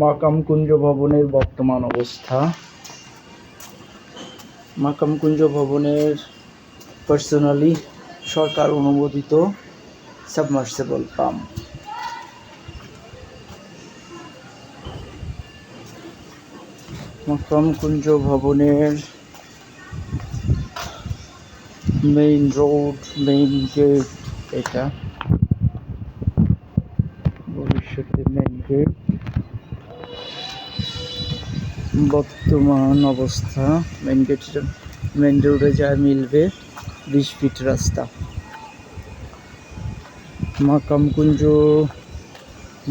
মাকামকুঞ্জ ভবনের বর্তমান অবস্থা। মাকামকুঞ্জ ভবনের পার্সোনালি সরকার অনুমোদিত সাবমার্সেবল পাম্প মাকামকুঞ্জ ভবনের মেইন রোড মেইন গেট এটা। ভবিষ্যতে মেইন গেট বর্তমান অবস্থা। মেন গেট মেন রোডে যা মিলবে, বিশ ফিট রাস্তা। মাকামকুঞ্জ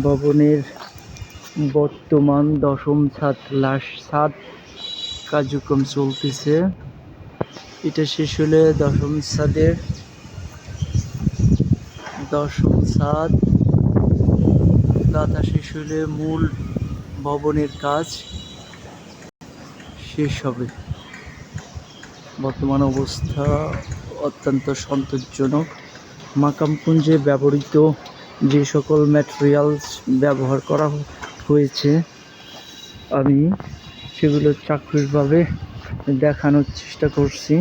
ভবনের বর্তমান দশম ছাদ লাস্ট ছাদ কার্যক্রম চলতেছে। এটা শেষ হলে দশম ছাদের, দশম ছাদ গাঁথা শেষ হলে মূল ভবনের কাজ। শেষ হবে। বর্তমান অবস্থা অত্যন্ত সন্তোষজনক। মাকামপুঞ্জে ব্যবহৃত যে সকল ম্যাটেরিয়ালস ব্যবহার করা হয়েছে, আমি সেগুলো চাক্ষুষভাবে দেখানোর চেষ্টা করছি।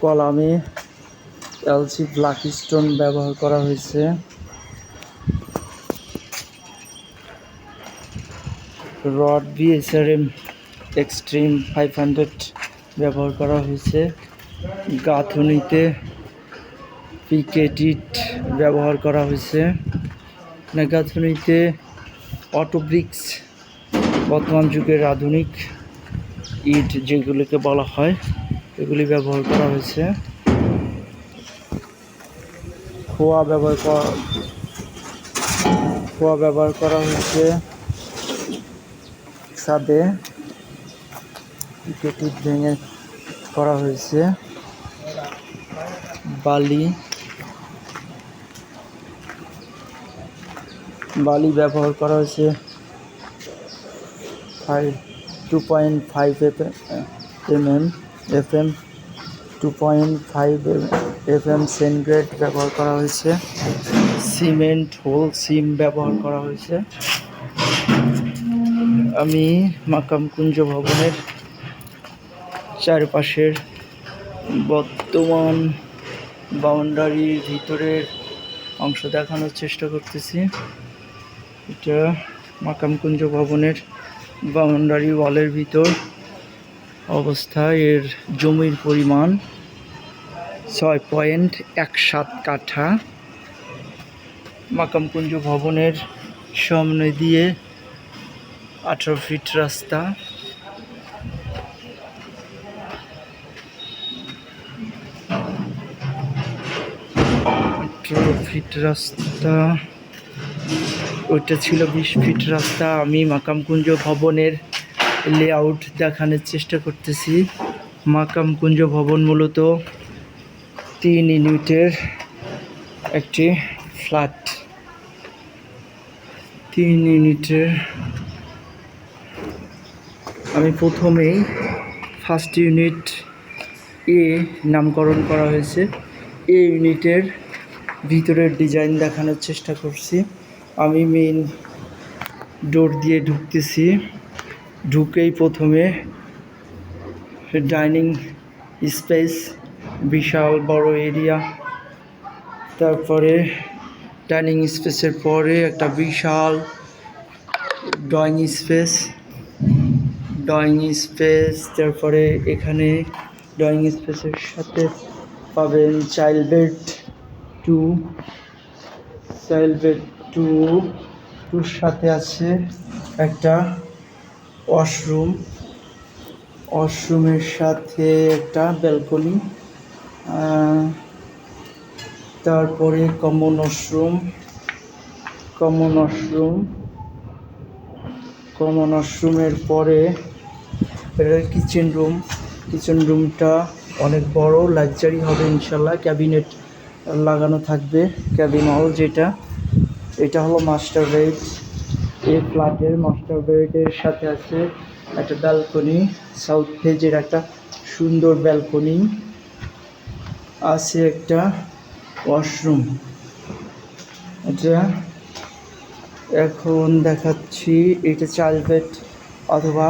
কলামে এলসি ব্ল্যাক স্টোন ব্যবহার করা হয়েছে। Rod BSRM extreme five hundred ব্যবহার করা হয়েছে। গাঁথুনিতে পিকেটিট ব্যবহার করা হয়েছে। গাঁথুনিতে অটোব্রিক্স, বর্তমান যুগের আধুনিক ইট যেগুলিকে বলা হয়, এগুলি ব্যবহার করা হয়েছে। খোয়া ব্যবহার করা, খোয়া ব্যবহার করা হয়েছে। ছাদে কেটি ভেঙে করা হয়েছে। বালি। বালি ব্যবহার করা হয়েছে। Five two point five F M M F M two point five F M সেন্টগ্রেড ব্যবহার করা হয়েছে। সিমেন্ট, হোল, সিম ব্যবহার করা হয়েছে। আমি মাকামকুঞ্জ ভবনের চারপাশের বর্তমান বাউন্ডারির ভিতরের অংশ দেখানোর চেষ্টা করতেছি। এটা মাকামকুঞ্জ ভবনের বাউন্ডারি ওয়ালের ভিতর অবস্থা। এর জমির পরিমাণ ছয় পয়েন্ট এক সাত কাঠা। মাকামকুঞ্জ ভবনের সামনে দিয়ে আঠারো ফিট রাস্তা। আঠারো ফিট রাস্তা। ওইটা ছিল বিশ ফিট রাস্তা। আমি মাকামকুঞ্জ ভবনের লেআউট দেখানোর চেষ্টা করতেছি। মাকামকুঞ্জ ভবন মূলত তিন ইউনিটের একটি ফ্ল্যাট। তিন ইউনিটের আমি প্রথমেই ফার্স্ট ইউনিট এ নামকরণ করা হয়েছে। এ ইউনিটের ভিতরের ডিজাইন দেখানোর চেষ্টা করছি। আমি মেইন ডোর দিয়ে ঢুকতেছি। ঢুকেই প্রথমে ডাইনিং স্পেস বিশাল বড় এরিয়া তারপরে ডাইনিং স্পেসের পরে একটা বিশাল ড্রয়িং স্পেস ড্রয়িং স্পেস তারপরে এখানে ড্রয়িং স্পেসের সাথে পাবেন child bed two child bed two টুর সাথে আছে একটা ওয়াশরুম ওয়াশরুমের সাথে একটা ব্যালকনি তারপরে common washroom common washroom common ওয়াশরুমের পরে এটা কিচেন রুম কিচেন রুমটা অনেক বড় লাক্সারি হবে ইনশাল্লাহ। ক্যাবিনেট লাগানো থাকবে ক্যাবিন হল যেটা। এটা হলো মাস্টার বেড এই ফ্ল্যাটের মাস্টার বেডের সাথে আছে একটা ব্যালকনি সাউথ ফেজের একটা সুন্দর ব্যালকনি আছে একটা ওয়াশরুম এটা এখন দেখাচ্ছি এটা চাইল্ড বেড অথবা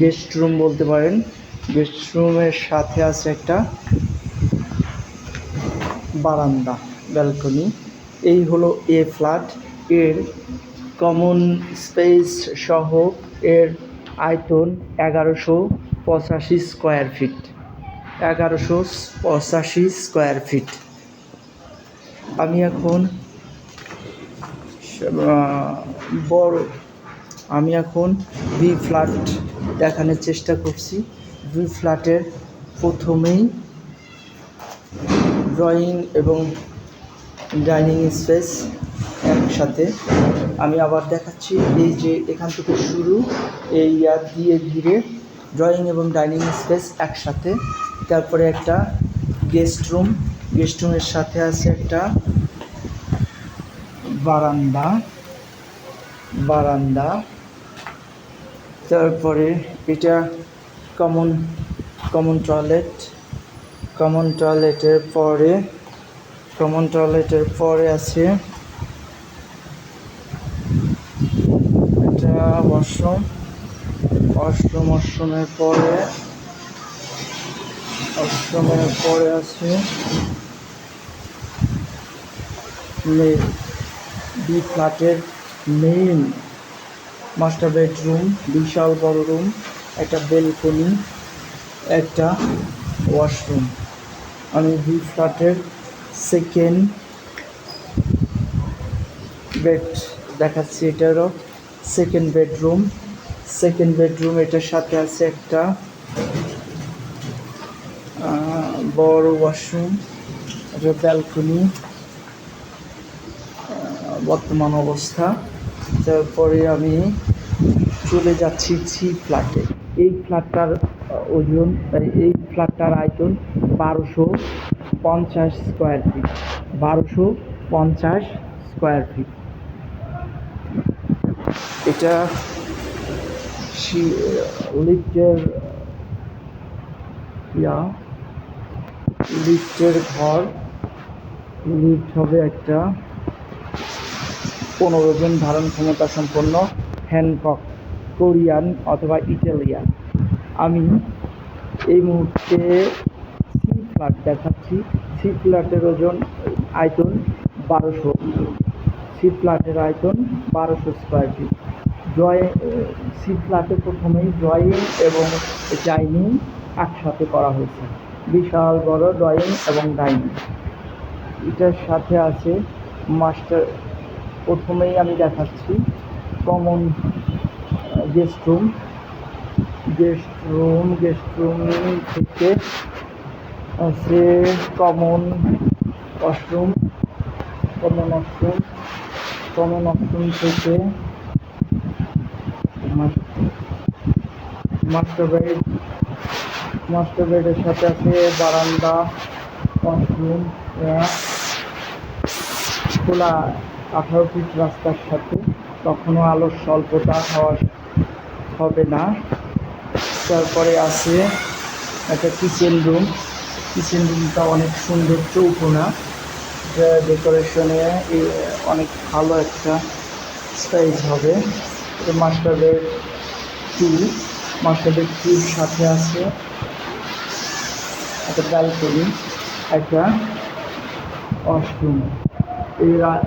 গেস্ট রুম বলতে পারেন। গেস্ট রুমের সাথে আছে একটা বারান্দা, ব্যালকনি। এই হলো এ ফ্ল্যাট। এর কমন স্পেস সহ এর আয়তন এগারোশো পঁচাশি স্কোয়ার ফিট। এগারোশো পঁচাশি স্কোয়ার ফিট। আমি এখন বড়, আমি এখন বি ফ্ল্যাট দেখানোর চেষ্টা করছি। দুই ফ্ল্যাটের প্রথমেই ড্রয়িং এবং ডাইনিং স্পেস একসাথে। আমি আবার দেখাচ্ছি এই যে এখান থেকে শুরু, এই ইয়ার দিয়ে ঘিরে ড্রয়িং এবং ডাইনিং স্পেস একসাথে। তারপরে একটা গেস্ট রুম, গেস্ট রুমের সাথে আছে একটা বারান্দা বারান্দা তারপরে এটা কমন কমন টয়লেট কমন টয়লেটের পরে কমন টয়লেটের পরে আছে এটা ওয়াশরুম ওয়াশরুম ওয়াশরুমের পরে ওয়াশরুমের পরে আছে বি ফ্ল্যাটের মেইন মাস্টার বেডরুম বিশাল বড় রুম একটা বেলকনি একটা ওয়াশরুম আমি বি ফ্ল্যাটের সেকেন্ড বেড দেখাচ্ছি এটারও সেকেন্ড বেডরুম সেকেন্ড বেডরুম এটার সাথে আছে একটা বড় ওয়াশরুম একটা ব্যালকনি বর্তমান অবস্থা। তারপরে আমি চলে যাচ্ছি সি ফ্ল্যাটে। এই ফ্ল্যাটটার ওজন, এই- ফ্ল্যাটটার আয়তন বারোশো পঞ্চাশ স্কোয়ার ফিট। বারোশো পঞ্চাশ স্কোয়ার ফিট। এটা লিফটের, ইয়া, লিফটের ঘর। লিফট হবে একটা পনেরো জন ধারণ ক্ষমতা সম্পন্ন হ্যানকক, কোরিয়ান অথবা ইটালিয়ান। আমি এই মুহূর্তে সি ফ্ল্যাট দেখাচ্ছি। সি ফ্ল্যাটের ওজন, আয়তন বারোশো। সি ফ্ল্যাটের আয়তন বারোশো স্কোয়ার ফিট ড্রয়িং সি ফ্ল্যাটে প্রথমেই ড্রয়িং এবং ডাইনিং একসাথে করা হয়েছে। বিশাল, বড় ড্রয়িং এবং ডাইনিং এটার সাথে আছে মাস্টার প্রথমেই আমি দেখাচ্ছি common guest room guest room guest room থেকে আছে common washroom common washroom common washroom থেকে মাস্টার বেড মাস্টার বেডের সাথে আছে বারান্দা ওয়াশরুম খোলা। আঠারো ফিট রাস্তার সাথে কখনো আলোর স্বল্পতা হওয়া হবে না। তারপরে আছে একটা কিচেন রুম কিচেন রুমটা অনেক সুন্দর চৌকোনা। ডেকোরেশনে অনেক ভালো একটা সাইজ হবে। Master bed two master bed টুর সাথে আছে একটা ব্যালকনি একটা ওয়াশরুম এই রা-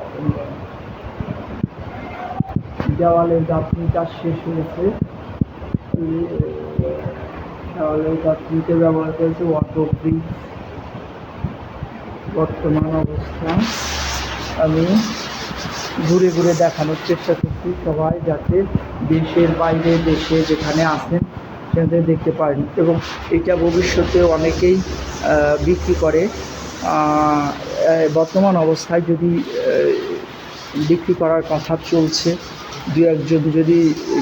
দেওয়ালের গাঁথনি কাজ শেষ হয়েছে। দেওয়ালের গাঁথনিতে ব্যবহার করেছে ওয়াটারপ্রি বর্তমান অবস্থা। আমি ঘুরে ঘুরে দেখানোর চেষ্টা করছি সবাই যাতে দেশের বাইরে দেশে যেখানে আছেন, সেখানে দেখতে পারেন এবং এটা ভবিষ্যতে অনেকেই বিক্রি করে। বর্তমান অবস্থায় যদি বিক্রি করার কথা চলছে, দু একজন যদি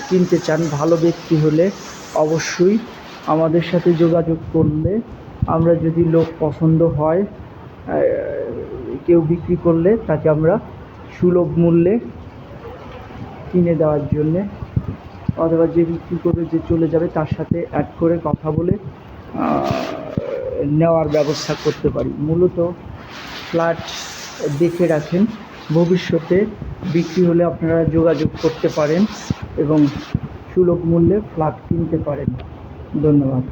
কিনতে চান ভালো ব্যক্তি হলে অবশ্যই আমাদের সাথে যোগাযোগ করলে আমরা যদি লোক পছন্দ হয় কেউ বিক্রি করলে তাকে আমরা সুলভ মূল্যে কিনে দেওয়ার জন্যে অথবা যে বিক্রি করে যে চলে যাবে তার সাথে অ্যাড করে কথা বলে নেওয়ার ব্যবস্থা করতে পারি। মূলত ফ্ল্যাট দেখে রাখেন। ভবিষ্যতে বিক্রি হলে আপনারা যোগাযোগ করতে পারেন এবং সুলভ মূল্যে ফ্ল্যাট কিনতে পারেন। ধন্যবাদ।